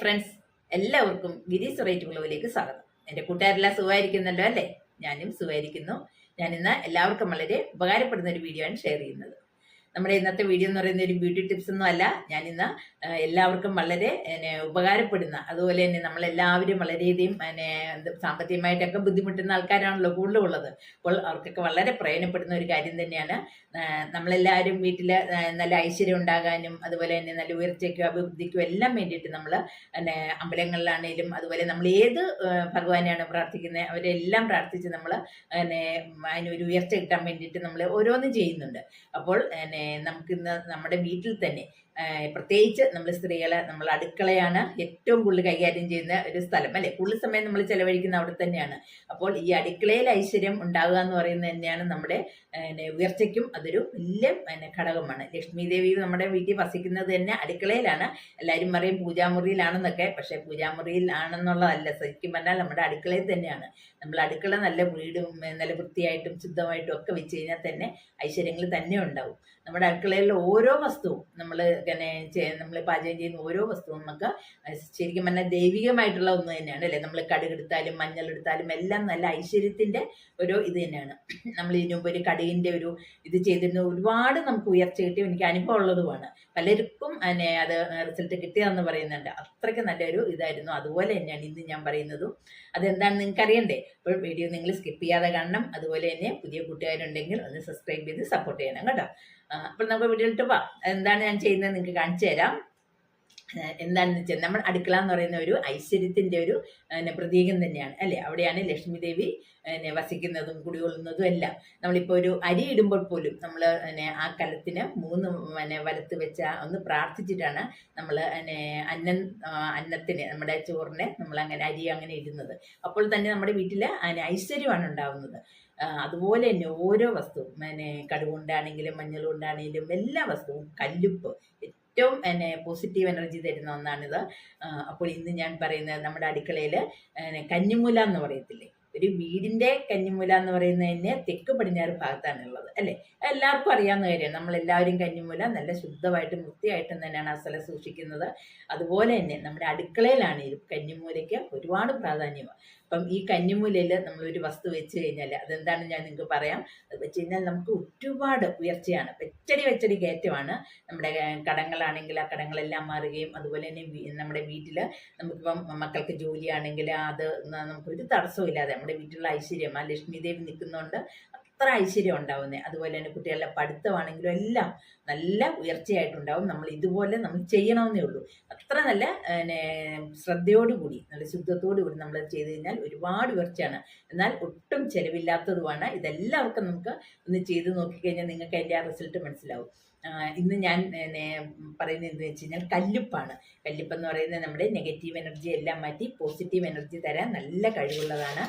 Friends എല്ലാവർക്കും ഗിരി സുറേറ്റ് ബ്ലോവിലേക്ക് സ്വാഗതം. എന്റെ കൂട്ടുകാരെല്ലാം സുഖമായിരിക്കുന്നല്ലോ അല്ലേ? ഞാനും സുഖമായിരിക്കുന്നു. ഞാൻ ഇന്ന് എല്ലാവർക്കും വളരെ ഉപകാരപ്പെടുന്ന ഒരു വീഡിയോ ആണ് ഷെയർ ചെയ്യുന്നത്. നമ്മുടെ ഇന്നത്തെ വീഡിയോ എന്ന് പറയുന്ന ഒരു ബ്യൂട്ടി ടിപ്സ് ഒന്നും അല്ല. ഞാൻ ഇന്ന് എല്ലാവർക്കും വളരെ ഉപകാരപ്പെടുന്ന അതുപോലെ തന്നെ നമ്മളെല്ലാവരും വളരെയധികം സാമ്പത്തികമായിട്ടൊക്കെ ബുദ്ധിമുട്ടുന്ന ആൾക്കാരാണല്ലോ കൂടുതലുള്ളത്. അപ്പോൾ അവർക്കൊക്കെ വളരെ പ്രയോജനപ്പെടുന്ന ഒരു കാര്യം തന്നെയാണ്. നമ്മളെല്ലാവരും വീട്ടിൽ നല്ല ഐശ്വര്യം ഉണ്ടാകാനും അതുപോലെ തന്നെ നല്ല ഉയർച്ചയ്ക്കും അഭിവൃദ്ധിക്കും എല്ലാം വേണ്ടിയിട്ട് നമ്മൾ പിന്നെ അമ്പലങ്ങളിലാണേലും അതുപോലെ നമ്മൾ ഏത് ഭഗവാനെയാണ് പ്രാർത്ഥിക്കുന്നത് അവരെല്ലാം പ്രാർത്ഥിച്ച് നമ്മൾ പിന്നെ അതിനൊരു ഉയർച്ച കിട്ടാൻ വേണ്ടിയിട്ട് നമ്മൾ ഓരോന്നും ചെയ്യുന്നുണ്ട്. അപ്പോൾ പിന്നെ നമുക്കിന്ന് നമ്മുടെ വീട്ടിൽ തന്നെ പ്രത്യേകിച്ച് നമ്മൾ സ്ത്രീകളെ നമ്മൾ അടുക്കളയാണ് ഏറ്റവും കൂടുതൽ കൈകാര്യം ചെയ്യുന്ന ഒരു സ്ഥലം അല്ലെ? കൂടുതൽ സമയം നമ്മൾ ചെലവഴിക്കുന്ന അവിടെ തന്നെയാണ്. അപ്പോൾ ഈ അടുക്കളയിൽ ഐശ്വര്യം ഉണ്ടാകുക എന്ന് പറയുന്നത് തന്നെയാണ് നമ്മുടെ ഉയർച്ചയ്ക്കും അതൊരു വലിയ ഘടകമാണ്. ലക്ഷ്മി ദേവി നമ്മുടെ വീട്ടിൽ വസിക്കുന്നത് തന്നെ അടുക്കളയിലാണ്. എല്ലാവരും പറയും പൂജാമുറിയിലാണെന്നൊക്കെ പക്ഷേ പൂജാമുറിയിൽ ആണെന്നുള്ളതല്ല ശരിക്കും പറഞ്ഞാൽ നമ്മുടെ അടുക്കളയിൽ തന്നെയാണ്. നമ്മൾ അടുക്കള നല്ല വീടും നല്ല വൃത്തിയായിട്ടും ശുദ്ധമായിട്ടും ഒക്കെ വെച്ച് കഴിഞ്ഞാൽ തന്നെ ഐശ്വര്യങ്ങൾ തന്നെ ഉണ്ടാവും. നമ്മുടെ അടുക്കളയിലെ ഓരോ വസ്തുവും നമ്മൾ ഇങ്ങനെ നമ്മൾ പാചകം ചെയ്യുന്ന ഓരോ വസ്തുവും നമുക്ക് ശരിക്കും പറഞ്ഞാൽ ദൈവികമായിട്ടുള്ള ഒന്ന് തന്നെയാണ് അല്ലേ? നമ്മൾ കടുകെടുത്താലും മഞ്ഞളെടുത്താലും എല്ലാം നല്ല ഐശ്വര്യത്തിന്റെ ഒരു ഇത് തന്നെയാണ്. നമ്മൾ ഇതിനു മുമ്പ് ഒരു കടുകിന്റെ ഒരു ഇത് ചെയ്തിരുന്ന ഒരുപാട് നമുക്ക് ഉയർച്ച കിട്ടി എനിക്ക് അനുഭവം ഉള്ളതുമാണ്. പലർക്കും അതിനെ അത് റിസൾട്ട് കിട്ടിയതെന്ന് പറയുന്നുണ്ട്. അത്രയ്ക്ക് നല്ലൊരു ഇതായിരുന്നു. അതുപോലെ തന്നെയാണ് ഇന്ന് ഞാൻ പറയുന്നതും. അതെന്താണെന്ന് നിങ്ങൾക്ക് അറിയണ്ടേ അപ്പോൾ വീഡിയോ നിങ്ങൾ സ്കിപ്പ് ചെയ്യാതെ കാണണം. അതുപോലെ തന്നെ പുതിയ കൂട്ടുകാരുണ്ടെങ്കിൽ ഒന്ന് സബ്സ്ക്രൈബ് ചെയ്ത് സപ്പോർട്ട് ചെയ്യണം കേട്ടോ. അപ്പോൾ നമുക്ക് വീട്ടിലിട്ട് പോവാം എന്താണ് ഞാൻ ചെയ്യുന്നത്? നിങ്ങൾക്ക് കാണിച്ചു തരാം. എന്താണെന്ന് വെച്ചാൽ നമ്മൾ അടുക്കള എന്ന് പറയുന്ന ഒരു ഐശ്വര്യത്തിന്റെ ഒരു പ്രതീകം തന്നെയാണ് അല്ലേ? അവിടെയാണ് ലക്ഷ്മി ദേവി വസിക്കുന്നതും കുടികൊള്ളുന്നതും എല്ലാം. നമ്മളിപ്പോൾ ഒരു അരി ഇടുമ്പോൾ പോലും നമ്മൾ ആ കലത്തിന് മൂന്ന് പിന്നെ വലത്ത് വെച്ച ഒന്ന് പ്രാർത്ഥിച്ചിട്ടാണ് നമ്മൾ അന്നം അന്നത്തിന് നമ്മുടെ ചോറിനെ നമ്മൾ അങ്ങനെ അരി അങ്ങനെ ഇടുന്നത്. അപ്പോൾ തന്നെ നമ്മുടെ വീട്ടിൽ ഐശ്വര്യമാണ് ഉണ്ടാവുന്നത്. അതുപോലെ തന്നെ ഓരോ വസ്തുവും പിന്നെ കടുകൊണ്ടാണെങ്കിലും മഞ്ഞൾ കൊണ്ടാണെങ്കിലും എല്ലാ വസ്തുവും കല്ലുപ്പ് ഏറ്റവും എന്നെ പോസിറ്റീവ് എനർജി തരുന്ന ഒന്നാണിത്. അപ്പോൾ ഇന്ന് ഞാൻ പറയുന്നത് നമ്മുടെ അടുക്കളയിൽ കഞ്ഞിമൂല എന്ന് പറയത്തില്ലേ? ഒരു വീടിന്റെ കന്നിമൂല എന്ന് പറയുന്നത് തന്നെ തെക്ക് പടിഞ്ഞാറ് ഭാഗത്താണുള്ളത് അല്ലെ? എല്ലാവർക്കും അറിയാവുന്ന കാര്യമാണ്. നമ്മളെല്ലാവരും കന്നിമൂല നല്ല ശുദ്ധമായിട്ടും വൃത്തിയായിട്ടും തന്നെയാണ് ആ സ്ഥലം സൂക്ഷിക്കുന്നത്. അതുപോലെ തന്നെ നമ്മുടെ അടുക്കളയിലാണെങ്കിലും കന്നിമൂലയ്ക്ക് ഒരുപാട് പ്രാധാന്യമാണ്. അപ്പം ഈ കന്നിമൂലയിൽ ഒരു വസ്തു വെച്ച് കഴിഞ്ഞാൽ അതെന്താണ് ഞാൻ നിങ്ങൾക്ക് പറയാം? അത് വെച്ച് കഴിഞ്ഞാൽ നമുക്ക് ഒരുപാട് ഉയർച്ചയാണ്. വെച്ചടി വെച്ചടി കയറ്റമാണ്. നമ്മുടെ കടങ്ങളാണെങ്കിൽ ആ കടങ്ങളെല്ലാം മാറുകയും അതുപോലെ തന്നെ നമ്മുടെ വീട്ടിൽ നമുക്കിപ്പം മക്കൾക്ക് ജോലിയാണെങ്കിൽ അത് നമുക്ക് നമുക്കൊരു തടസ്സമില്ലാതെ നമ്മുടെ വീട്ടിലുള്ള ഐശ്വര്യം ആ ലക്ഷ്മി ദേവി നിൽക്കുന്നതുകൊണ്ട് അത്ര ഐശ്വര്യം ഉണ്ടാവുന്നത് അതുപോലെ തന്നെ കുട്ടികളുടെ പഠിത്തമാണെങ്കിലും എല്ലാം നല്ല ഉയർച്ചയായിട്ടുണ്ടാവും. നമ്മൾ ഇതുപോലെ നമ്മൾ ചെയ്യണമെന്നേ ഉള്ളൂ. അത്ര നല്ല ശ്രദ്ധയോടുകൂടി നല്ല ശുദ്ധത്തോടു കൂടി നമ്മൾ ചെയ്ത് കഴിഞ്ഞാൽ ഒരുപാട് ഉയർച്ചയാണ്. എന്നാൽ ഒട്ടും ചെലവില്ലാത്തതുമാണ്. ഇതെല്ലാവർക്കും നമുക്ക് ഒന്ന് ചെയ്ത് നോക്കിക്കഴിഞ്ഞാൽ നിങ്ങൾക്ക് അതിന്റെ ആ റിസൾട്ട് മനസ്സിലാവും. ഇന്ന് ഞാൻ പറയുന്നത് എന്ന് വെച്ച് കഴിഞ്ഞാൽ കല്ലുപ്പാണ്. കല്ലുപ്പ് എന്ന് പറയുന്നത് നമ്മുടെ നെഗറ്റീവ് എനർജി എല്ലാം മാറ്റി പോസിറ്റീവ് എനർജി തരാൻ നല്ല കഴിവുള്ളതാണ്.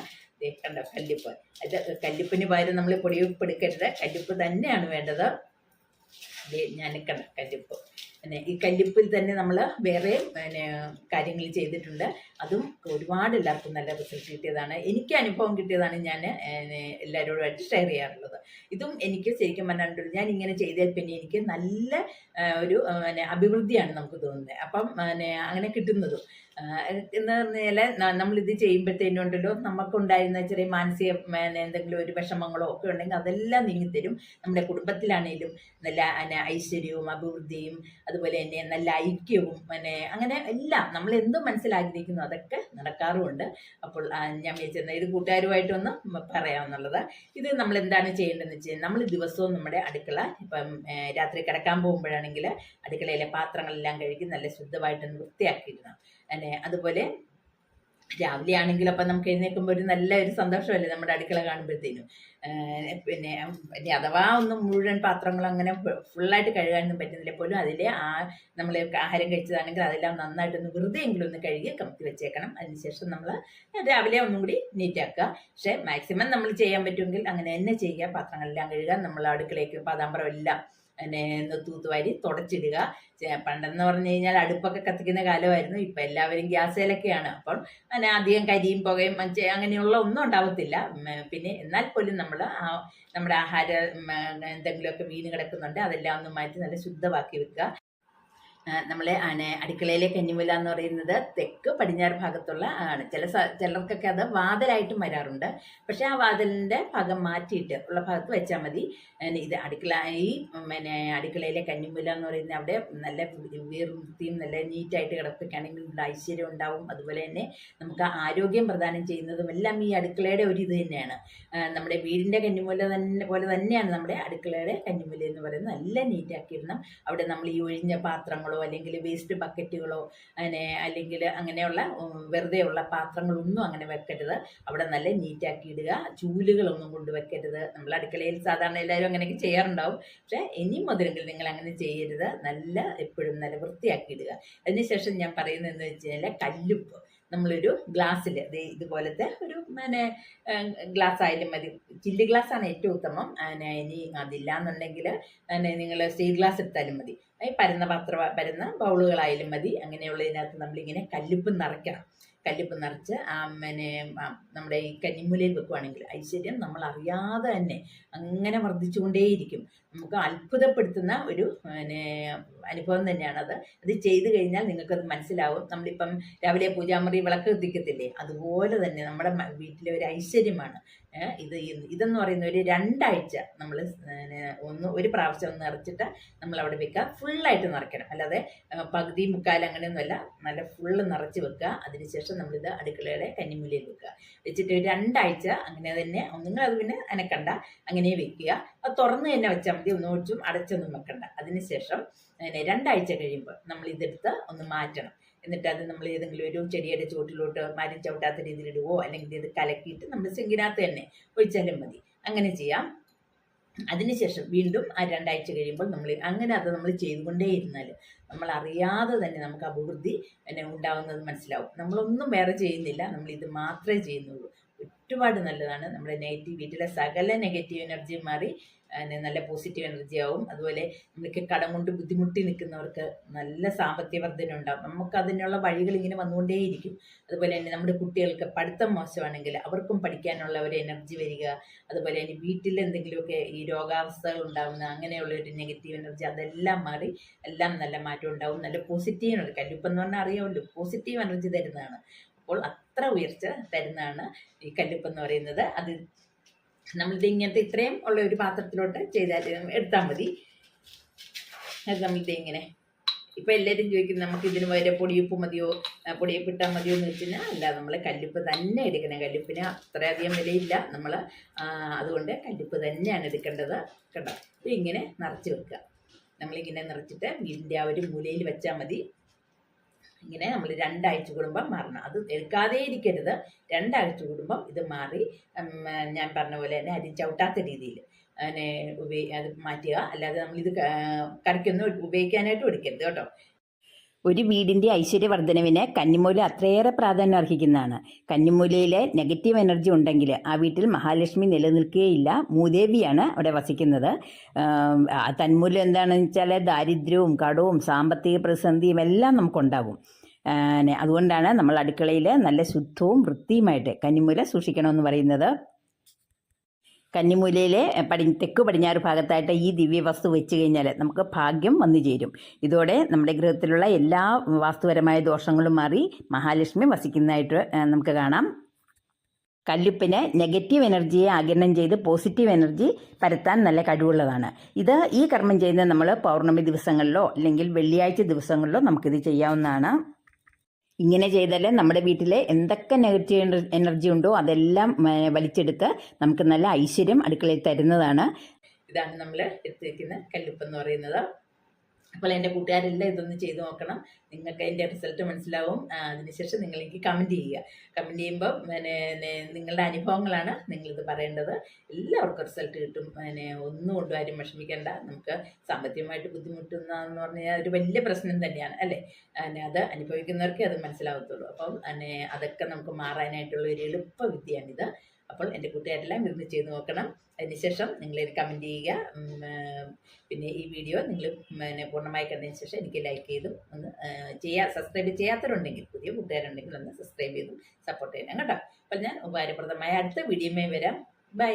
കണ്ടോ കല്ലിപ്പ്. അത് കല്ലിപ്പിന് പകരം നമ്മൾ പൊടിയുപ്പ് എടുക്കരുത്. കല്ലിപ്പ് തന്നെയാണ് വേണ്ടത്. ഞാൻ കണ്ട കല്ലിപ്പ്. പിന്നെ ഈ കല്ലിപ്പിൽ തന്നെ നമ്മൾ വേറെ പിന്നെ കാര്യങ്ങൾ ചെയ്തിട്ടുണ്ട്. അതും ഒരുപാട് എല്ലാവർക്കും നല്ല റിസൾട്ട് കിട്ടിയതാണ്. എനിക്ക് അനുഭവം കിട്ടിയതാണ് ഞാൻ എല്ലാവരോടുമായിട്ട് ഷെയർ ചെയ്യാറുള്ളത്. ഇതും എനിക്ക് ശരിക്കും പറഞ്ഞിട്ടുണ്ട് ഞാൻ ഇങ്ങനെ ചെയ്താൽ പിന്നെ എനിക്ക് നല്ല ഒരു പിന്നെ അഭിവൃദ്ധിയാണ് നമുക്ക് തോന്നുന്നത്. അപ്പം പിന്നെ അങ്ങനെ കിട്ടുന്നതും. എന്ന് പറഞ്ഞാൽ നമ്മളിത് ചെയ്യുമ്പോഴത്തേനുണ്ടല്ലോ നമുക്കുണ്ടായിരുന്ന ചെറിയ മാനസിക എന്തെങ്കിലും ഒരു വിഷമങ്ങളോ ഒക്കെ ഉണ്ടെങ്കിൽ അതെല്ലാം നീങ്ങിത്തരും. നമ്മുടെ കുടുംബത്തിലാണേലും നല്ല ഐശ്വര്യവും അഭിവൃദ്ധിയും അതുപോലെ തന്നെ നല്ല ഐക്യവും പിന്നെ അങ്ങനെ എല്ലാം നമ്മൾ എന്തും മനസ്സിലാഗ്രഹിക്കുന്നു അതൊക്കെ നടക്കാറുമുണ്ട്. അപ്പോൾ ഞാൻ വിചാരിച്ചത് ഇത് കൂട്ടുകാരുമായിട്ടൊന്ന് പറയാമെന്നുള്ളത് ഇത് നമ്മൾ എന്താണ് ചെയ്യേണ്ടതെന്ന് വെച്ച് കഴിഞ്ഞാൽ നമ്മൾ ദിവസവും നമ്മുടെ അടുക്കള ഇപ്പം രാത്രി കിടക്കാൻ പോകുമ്പോഴാണെങ്കിൽ അടുക്കളയിലെ പാത്രങ്ങളെല്ലാം കഴുകി നല്ല ശുദ്ധമായിട്ടൊന്ന് വൃത്തിയാക്കിയിടണം. പിന്നെ അതുപോലെ രാവിലെ ആണെങ്കിൽ അപ്പം നമുക്ക് എഴുന്നേൽക്കുമ്പോൾ ഒരു നല്ല ഒരു സന്തോഷമല്ലേ നമ്മുടെ അടുക്കള കാണുമ്പോഴത്തേനും. പിന്നെ പിന്നെ അഥവാ ഒന്നും മുഴുവൻ പാത്രങ്ങൾ അങ്ങനെ ഫുള്ളായിട്ട് കഴുകാനൊന്നും പറ്റുന്നില്ല പോലും അതിലെ ആ നമ്മൾ ആഹാരം കഴിച്ചതാണെങ്കിൽ അതെല്ലാം നന്നായിട്ടൊന്ന് വെറുതെ എങ്കിലും ഒന്ന് കഴുകി കമത്തി വെച്ചേക്കണം. അതിനുശേഷം നമ്മൾ രാവിലെ ഒന്നും കൂടി നീറ്റാക്കുക പക്ഷേ മാക്സിമം നമ്മൾ ചെയ്യാൻ പറ്റുമെങ്കിൽ അങ്ങനെ തന്നെ ചെയ്യുക. പാത്രങ്ങളെല്ലാം കഴുകാൻ നമ്മൾ അടുക്കളയ്ക്ക് പാതാമ്പരം എല്ലാം പിന്നെ തൂത്തുവാരി തുടച്ചിടുക. പണ്ടെന്ന് പറഞ്ഞു കഴിഞ്ഞാൽ അടുപ്പൊക്കെ കത്തിക്കുന്ന കാലമായിരുന്നു. ഇപ്പം എല്ലാവരും ഗ്യാസേലൊക്കെയാണ് അപ്പോൾ അങ്ങനെ അധികം കരിയും പുകയും മറ്റേ അങ്ങനെയുള്ള ഒന്നും ഉണ്ടാവത്തില്ല. പിന്നെ എന്നാൽ പോലും നമ്മൾ നമ്മുടെ ആഹാര എന്തെങ്കിലുമൊക്കെ വീണ് കിടക്കുന്നുണ്ട്. അതെല്ലാം ഒന്ന് മാറ്റി നല്ല ശുദ്ധമാക്കി വെക്കുക. നമ്മളെ ആണ് അടുക്കളയിലെ കഞ്ഞിമുല എന്ന് പറയുന്നത് തെക്ക് പടിഞ്ഞാറ് ഭാഗത്തുള്ള ആണ്. ചില ചിലർക്കൊക്കെ അത് വാതിലായിട്ടും വരാറുണ്ട്. പക്ഷെ ആ വാതിലിന്റെ ഭാഗം മാറ്റിയിട്ട് ഉള്ള ഭാഗത്ത് വെച്ചാൽ മതി. ഇത് അടുക്കള ഈ പിന്നെ അടുക്കളയിലെ കഞ്ഞിമുല എന്ന് പറയുന്നത് അവിടെ നല്ല വീർത്തിയും നല്ല നീറ്റായിട്ട് കിടക്കുകയാണെങ്കിൽ നമ്മുടെ ഐശ്വര്യം ഉണ്ടാവും. അതുപോലെ തന്നെ നമുക്ക് ആരോഗ്യം പ്രദാനം ചെയ്യുന്നതും എല്ലാം ഈ അടുക്കളയുടെ ഒരു ഇത് തന്നെയാണ്. നമ്മുടെ വീടിന്റെ കഞ്ഞിമുല തന്നെ പോലെ തന്നെയാണ് നമ്മുടെ അടുക്കളയുടെ കഞ്ഞിമുല എന്ന് പറയുന്നത് നല്ല നീറ്റാക്കിയിടണം. അവിടെ നമ്മൾ ഈ ഒഴിഞ്ഞ പാത്രങ്ങളോ അല്ലെങ്കിൽ വേസ്റ്റ് ബക്കറ്റുകളോ അങ്ങനെ അല്ലെങ്കിൽ അങ്ങനെയുള്ള വെറുതെയുള്ള പാത്രങ്ങളൊന്നും അങ്ങനെ വെക്കരുത്. അവിടെ നല്ല നീറ്റാക്കി ഇടുക. ചൂലുകളൊന്നും കൊണ്ട് വെക്കരുത്. നമ്മൾ അടുക്കളയിൽ സാധാരണ എല്ലാവരും അങ്ങനെയൊക്കെ ചെയ്യാറുണ്ടാവും. പക്ഷേ ഇനി മുതലെങ്കിൽ നിങ്ങൾ അങ്ങനെ ചെയ്യരുത്. നല്ല എപ്പോഴും നല്ല വൃത്തിയാക്കി ഇടുക. അതിനുശേഷം ഞാൻ പറയുന്നതെന്ന് വെച്ച് കഴിഞ്ഞാൽ കല്ലുപ്പ്. നമ്മളൊരു ഗ്ലാസ്സിൽ ഇതുപോലത്തെ ഒരു പിന്നെ ഗ്ലാസ് ആയാലും മതി. ചില്ലി ഗ്ലാസ് ആണ് ഏറ്റവും ഉത്തമം. ഇനി അതില്ല എന്നുണ്ടെങ്കിൽ നിങ്ങൾ സ്റ്റീൽ ഗ്ലാസ് എടുത്താലും മതി. പരന്ന പാത്ര പരന്ന ബൗളുകളായാലും മതി. അങ്ങനെയുള്ളതിനകത്ത് നമ്മളിങ്ങനെ കല്ലുപ്പ് നിറയ്ക്കണം. കല്ലുപ്പ് നിറച്ച് അങ്ങനെ നമ്മുടെ ഈ കഞ്ഞിമൂലയിൽ വെക്കുവാണെങ്കിൽ ഐശ്വര്യം നമ്മൾ അറിയാതെ തന്നെ അങ്ങനെ വർദ്ധിച്ചുകൊണ്ടേയിരിക്കും. നമുക്ക് അത്ഭുതപ്പെടുത്തുന്ന ഒരു പിന്നെ അനുഭവം തന്നെയാണത്. അത് ചെയ്തു കഴിഞ്ഞാൽ നിങ്ങൾക്കത് മനസ്സിലാവും. നമ്മളിപ്പം രാവിലെ പൂജാമുറി വിളക്ക് കത്തിക്കത്തില്ലേ? അതുപോലെ തന്നെ നമ്മുടെ വീട്ടിലെ ഒരു ഐശ്വര്യമാണ്. ഇത് ഇതെന്ന് പറയുന്ന ഒരു രണ്ടാഴ്ച നമ്മൾ ഒന്ന് ഒരു പ്രാവശ്യം ഒന്ന് നിറച്ചിട്ട് നമ്മൾ അവിടെ വെക്കുക. ഫുള്ളായിട്ട് നിറയ്ക്കണം. അല്ലാതെ പകുതി മുക്കാൽ അങ്ങനെയൊന്നുമല്ല നല്ല ഫുള്ള് നിറച്ച് വെക്കുക. അതിനുശേഷം നമ്മളിത് അടുക്കളയുടെ കന്നിമൂലയിൽ വെക്കുക. വെച്ചിട്ട് ഒരു രണ്ടാഴ്ച അങ്ങനെ തന്നെ നിങ്ങളത് പിന്നെ അനക്കണ്ട. അങ്ങനെ വെക്കുക. അത് തുറന്ന് തന്നെ വെച്ചാൽ മതി. ഒന്ന് ഒഴിച്ചും അടച്ചൊന്നും വെക്കണ്ട. അതിനുശേഷം രണ്ടാഴ്ച കഴിയുമ്പോൾ നമ്മൾ ഇതെടുത്ത് ഒന്ന് മാറ്റണം. എന്നിട്ട് അത് നമ്മൾ ഏതെങ്കിലും ഒരു ചെടിയുടെ ചുവട്ടിലോട്ട് മരം ചവിട്ടാത്ത രീതിയിൽ ഇടുവോ അല്ലെങ്കിൽ ഇത് കലക്കിയിട്ട് നമ്മൾ സിങ്കിനകത്ത് തന്നെ ഒഴിച്ചാലും മതി. അങ്ങനെ ചെയ്യാം. അതിനുശേഷം വീണ്ടും ആ രണ്ടാഴ്ച കഴിയുമ്പോൾ നമ്മൾ അങ്ങനെ അത് നമ്മൾ ചെയ്തുകൊണ്ടേ ഇരുന്നാൽ നമ്മൾ അറിയാതെ തന്നെ നമുക്ക് അഭിവൃദ്ധി പിന്നെ ഉണ്ടാവുന്നത് മനസ്സിലാവും. നമ്മളൊന്നും വേറെ ചെയ്യുന്നില്ല. നമ്മൾ ഇത് മാത്രമേ ചെയ്യുന്നുള്ളൂ. ഒരുപാട് നല്ലതാണ്. നമ്മുടെ നെഗറ്റീവ് വീട്ടിലെ സകല നെഗറ്റീവ് എനർജി മാറി നല്ല പോസിറ്റീവ് എനർജി ആവും. അതുപോലെ നമുക്ക് കടം കൊണ്ട് ബുദ്ധിമുട്ടി നിൽക്കുന്നവർക്ക് നല്ല സാമ്പത്തിക വർധന ഉണ്ടാവും. നമുക്ക് അതിനുള്ള വഴികൾ ഇങ്ങനെ വന്നുകൊണ്ടേയിരിക്കും. അതുപോലെ തന്നെ നമ്മുടെ കുട്ടികൾക്ക് പഠിത്തം മോശമാണെങ്കിൽ അവർക്കും പഠിക്കാനുള്ള ഒരു എനർജി വരിക. അതുപോലെ തന്നെ വീട്ടിൽ എന്തെങ്കിലുമൊക്കെ ഈ രോഗാവസ്ഥകൾ ഉണ്ടാകുന്ന അങ്ങനെയുള്ള ഒരു നെഗറ്റീവ് എനർജി അതെല്ലാം മാറി എല്ലാം നല്ല മാറ്റം ഉണ്ടാവും. നല്ല പോസിറ്റീവ് എനർജി കല്ലുപ്പെന്ന് പറഞ്ഞാൽ അറിയാമല്ലോ പോസിറ്റീവ് എനർജി തരുന്നതാണ്. അപ്പോൾ അത്ര ഉയർച്ച തരുന്നതാണ് ഈ കല്ലുപ്പ് എന്ന് പറയുന്നത്. അത് നമ്മളിത് ഇങ്ങനത്തെ ഇത്രയും ഉള്ള ഒരു പാത്രത്തിലോട്ട് ചെയ്താൽ എടുത്താൽ മതി. അത് നമ്മളിത് ഇങ്ങനെ. ഇപ്പൊ എല്ലാവരും ചോദിക്കുന്നത് നമുക്ക് ഇതിന് വരെ പൊടിയുപ്പ് മതിയോ? പൊടിയുപ്പ് ഇട്ടാൽ മതിയോ എന്ന് വെച്ചാൽ അല്ല നമ്മൾ കല്ലുപ്പ് തന്നെ എടുക്കണം. കല്ലുപ്പിന് അത്രയധികം വിലയില്ല. നമ്മൾ അതുകൊണ്ട് കല്ലുപ്പ് തന്നെയാണ് എടുക്കേണ്ടത്. കേട്ടോ ഇങ്ങനെ നിറച്ച് വെക്കുക. നമ്മളിങ്ങനെ നിറച്ചിട്ട് വീടിന്റെ ആ ഒരു മൂലയിൽ വെച്ചാൽ മതി. ഇങ്ങനെ നമ്മൾ രണ്ടാഴ്ച കൂടുമ്പം മാറണം. അത് എടുക്കാതെ ഇരിക്കരുത്. രണ്ടാഴ്ച കൂടുമ്പം ഇത് മാറി ഞാൻ പറഞ്ഞ പോലെ തന്നെ അരി ചവിട്ടാത്ത രീതിയിൽ അതിനെ ഉപയോഗി അത് മാറ്റുക. അല്ലാതെ നമ്മളിത് ഇത് കറിക്കൊന്നും ഉപയോഗിക്കാനായിട്ട് എടുക്കരുത് കേട്ടോ. ഒരു വീടിന്റെ ഐശ്വര്യവർദ്ധനവിന് കന്നിമൂല അത്രയേറെ പ്രാധാന്യം അർഹിക്കുന്നതാണ്. കന്നിമൂലയിലെ നെഗറ്റീവ് എനർജി ഉണ്ടെങ്കിൽ ആ വീട്ടിൽ മഹാലക്ഷ്മി നിലനിൽക്കുകയില്ല മൂദേവിയാണ് അവിടെ വസിക്കുന്നത്. തന്മൂലം എന്താണെന്ന് വെച്ചാൽ ദാരിദ്ര്യവും കടവും സാമ്പത്തിക പ്രതിസന്ധിയും എല്ലാം നമുക്കുണ്ടാകും. അതുകൊണ്ടാണ് നമ്മൾ അടുക്കളയിൽ നല്ല ശുദ്ധവും വൃത്തിയുമായിട്ട് കന്നിമൂല സൂക്ഷിക്കണമെന്ന് പറയുന്നത്. കന്നിമൂലയിലെ പടി തെക്ക് പടിഞ്ഞാറ് ഭാഗത്തായിട്ട് ഈ ദിവ്യ വസ്തു വെച്ച് കഴിഞ്ഞാൽ നമുക്ക് ഭാഗ്യം വന്നു ചേരും. ഇതോടെ നമ്മുടെ ഗൃഹത്തിലുള്ള എല്ലാ വാസ്തുപരമായ ദോഷങ്ങളും മാറി മഹാലക്ഷ്മി വസിക്കുന്നതായിട്ട് നമുക്ക് കാണാം. കല്ലുപ്പിന് നെഗറ്റീവ് എനർജിയെ ആകിരണം ചെയ്ത് പോസിറ്റീവ് എനർജി പരത്താൻ നല്ല കഴിവുള്ളതാണ്. ഇത് ഈ കർമ്മം ചെയ്യുന്ന നമ്മൾ പൗർണമി ദിവസങ്ങളിലോ അല്ലെങ്കിൽ വെള്ളിയാഴ്ച ദിവസങ്ങളിലോ നമുക്കിത് ചെയ്യാവുന്നതാണ്. ഇങ്ങനെ ചെയ്താൽ നമ്മുടെ വീട്ടിലെ എന്തൊക്കെ നെഗറ്റീവ് എനർജി ഉണ്ടോ അതെല്ലാം വലിച്ചെടുത്ത് നമുക്ക് നല്ല ഐശ്വര്യം അടുക്കളയിൽ തരുന്നതാണ്. ഇതാണ് നമ്മൾ എടുത്തിരിക്കുന്ന കല്ലുപ്പ് എന്ന് പറയുന്നത്. അപ്പോൾ എന്റെ കൂട്ടുകാരെല്ലാം ഇതൊന്ന് ചെയ്ത് നോക്കണം. നിങ്ങൾക്ക് അതിന്റെ റിസൾട്ട് മനസ്സിലാവും. അതിനുശേഷം നിങ്ങൾ എനിക്ക് കമന്റ് ചെയ്യുക. കമന്റ് ചെയ്യുമ്പോൾ പിന്നെ നിങ്ങളുടെ അനുഭവങ്ങളാണ് നിങ്ങളിത് പറയേണ്ടത്. എല്ലാവർക്കും റിസൾട്ട് കിട്ടും. പിന്നെ ഒന്നും കൊണ്ടും ആരും വിഷമിക്കേണ്ട. നമുക്ക് സാമ്പത്തികമായിട്ട് ബുദ്ധിമുട്ടുന്നതെന്ന് പറഞ്ഞാൽ ഒരു വലിയ പ്രശ്നം തന്നെയാണ് അല്ലേ? പിന്നെ അത് അനുഭവിക്കുന്നവർക്കേ അത് മനസ്സിലാവത്തുള്ളൂ. അപ്പം അതൊക്കെ നമുക്ക് മാറാനായിട്ടുള്ള ഒരു എളുപ്പ വിദ്യയാണിത് അപ്പോൾ എന്റെ കൂട്ടുകാരെല്ലാം ഇതൊന്ന് ചെയ്ത് നോക്കണം. അതിനുശേഷം നിങ്ങൾ കമന്റ് ചെയ്യുക. പിന്നെ ഈ വീഡിയോ നിങ്ങൾ പിന്നെ പൂർണമായി കണ്ടതിന് ശേഷം എനിക്ക് ലൈക്ക് ചെയ്തും ഒന്ന് ചെയ്യാ സബ്സ്ക്രൈബ് ചെയ്യാത്തവരുണ്ടെങ്കിൽ പുതിയ കൂട്ടുകാരുണ്ടെങ്കിൽ ഒന്ന് സബ്സ്ക്രൈബ് ചെയ്തും സപ്പോർട്ട് ചെയ്യണം കേട്ടോ. അപ്പോൾ ഞാൻ ഉപകാരപ്രദമായ അടുത്ത വീഡിയോമേ വരാം. ബൈ